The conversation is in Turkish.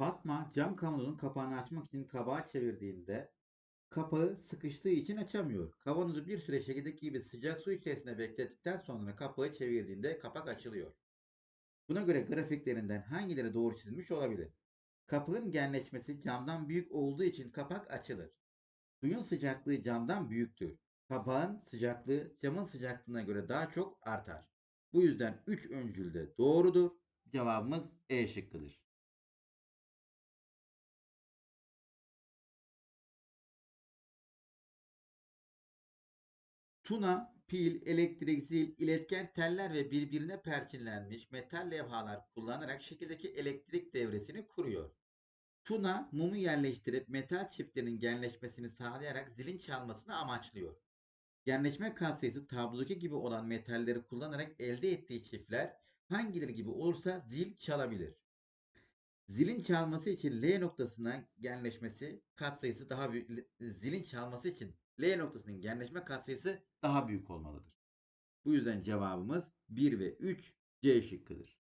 Fatma cam kavanozun kapağını açmak için kabağı çevirdiğinde kapağı sıkıştığı için açamıyor. Kavanozu bir süre şekildeki gibi sıcak su içerisinde beklettikten sonra kapağı çevirdiğinde kapak açılıyor. Buna göre grafiklerinden hangileri doğru çizilmiş olabilir? Kapağın genleşmesi camdan büyük olduğu için kapak açılır. Suyun sıcaklığı camdan büyüktür. Kapağın sıcaklığı camın sıcaklığına göre daha çok artar. Bu yüzden 3 öncül de doğrudur. Cevabımız E şıkkıdır. Tuna, pil, elektrik, zil, iletken teller ve birbirine perçinlenmiş metal levhalar kullanarak şekildeki elektrik devresini kuruyor. Tuna mumu yerleştirip metal çiftlerin genleşmesini sağlayarak zilin çalmasını amaçlıyor. Genleşme katsayısı tablodaki gibi olan metalleri kullanarak elde ettiği çiftler hangileri gibi olursa zil çalabilir. Zilin çalması için L noktasına genleşmesi katsayısı daha büyük. Zilin çalması için L noktasının genleşme katsayısı daha büyük olmalıdır. Bu yüzden cevabımız 1 ve 3 C şıkkıdır.